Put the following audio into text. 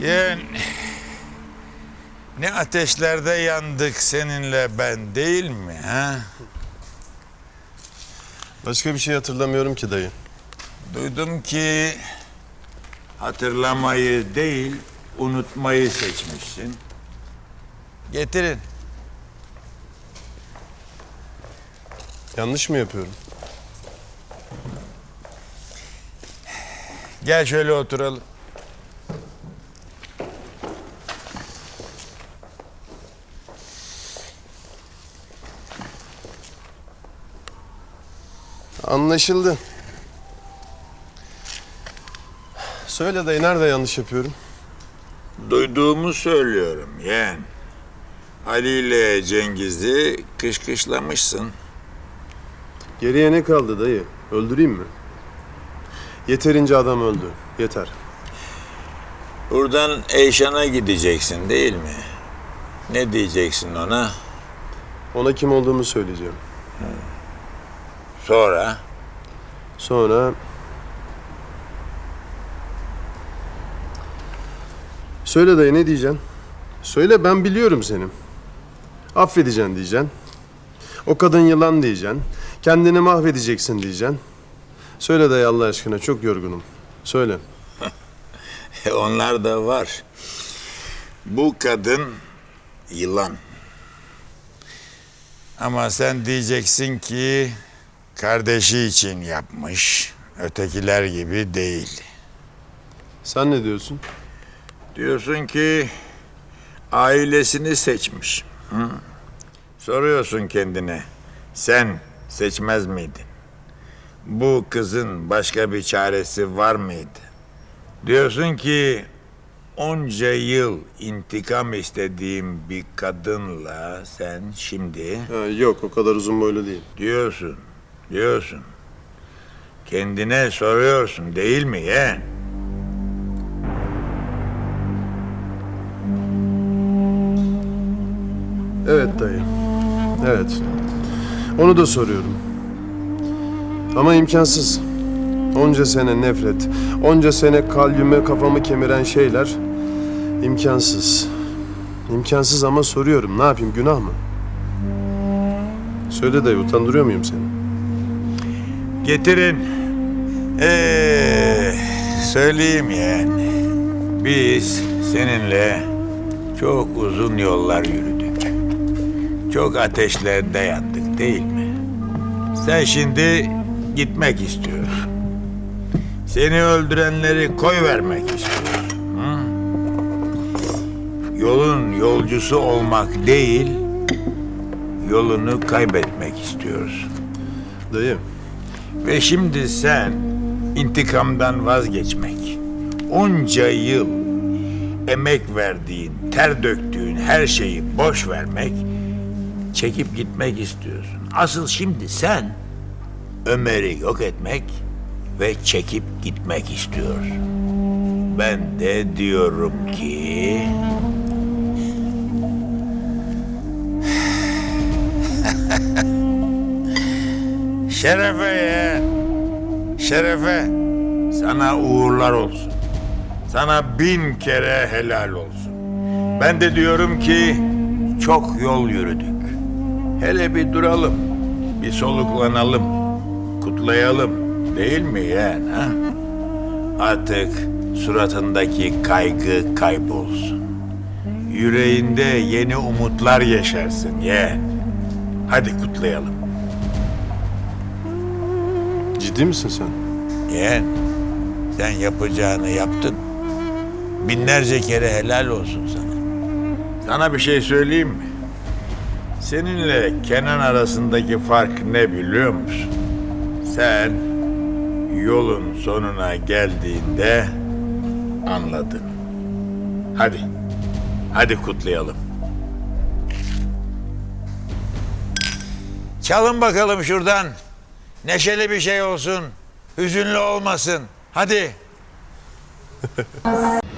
Yeğen, ne ateşlerde yandık seninle ben değil mi ha? Başka bir şey hatırlamıyorum ki dayı. Duydum ki hatırlamayı değil unutmayı seçmişsin. Getirin. Yanlış mı yapıyorum? Gel şöyle oturalım. Anlaşıldı. Söyle dayı nerede yanlış yapıyorum? Duyduğumu söylüyorum yeğen. Ali ile Cengiz'i kışkışlamışsın. Geriye ne kaldı dayı? Öldüreyim mi? Yeterince adam öldü. Yeter. Buradan Eyşan'a gideceksin değil mi? Ne diyeceksin ona? Ona kim olduğumu söyleyeceğim. Sonra Sonra... Söyle dayı ne diyeceksin? Söyle ben biliyorum seni. Affedeceksin diyeceksin. O kadın yılan diyeceksin. Kendini mahvedeceksin diyeceksin. Söyle dayı Allah aşkına çok yorgunum. Söyle. onlar da var. Bu kadın yılan. Ama sen diyeceksin ki kardeşi için yapmış. Ötekiler gibi değil. Sen ne diyorsun? Diyorsun ki ailesini seçmiş. Hı? Soruyorsun kendine. Sen seçmez miydin? Bu kızın başka bir çaresi var mıydı? Diyorsun ki onca yıl intikam istediğim bir kadınla sen şimdi Ha, yok o kadar uzun boylu değil. diyorsun, diyorsun. Kendine soruyorsun değil mi yeğen? Evet dayı. Evet. Onu da soruyorum. Ama imkansız. Onca sene nefret, onca sene kalbime kafamı kemiren şeyler imkansız. İmkansız ama soruyorum. Ne yapayım? Günah mı? Söyle dayı, utandırıyor muyum seni? Getirin. Ee, söyleyeyim yani. Biz seninle çok uzun yollar yürüdük. Çok ateşlerde yandık değil mi? Sen şimdi gitmek istiyorsun. Seni öldürenleri koy vermek istiyorsun. Yolun yolcusu olmak değil, yolunu kaybetmek istiyorsun. Dayı, Ve şimdi sen intikamdan vazgeçmek, onca yıl emek verdiğin, ter döktüğün her şeyi boş vermek, çekip gitmek istiyorsun. Asıl şimdi sen Ömer'i yok etmek ve çekip gitmek istiyorsun. Ben de diyorum ki... Şerefe ya. Şerefe. Sana uğurlar olsun. Sana bin kere helal olsun. Ben de diyorum ki çok yol yürüdük. Hele bir duralım. Bir soluklanalım. Kutlayalım. Değil mi yeğen ha? Artık suratındaki kaygı kaybolsun. Yüreğinde yeni umutlar yaşarsın yeğen. Hadi kutlayalım. Ciddi misin sen? Yeğen, sen yapacağını yaptın. Binlerce kere helal olsun sana. Sana bir şey söyleyeyim mi? Seninle Kenan arasındaki fark ne biliyor musun? Sen yolun sonuna geldiğinde anladın. Hadi, hadi kutlayalım. Çalın bakalım şuradan. Neşeli bir şey olsun. Hüzünlü olmasın. Hadi.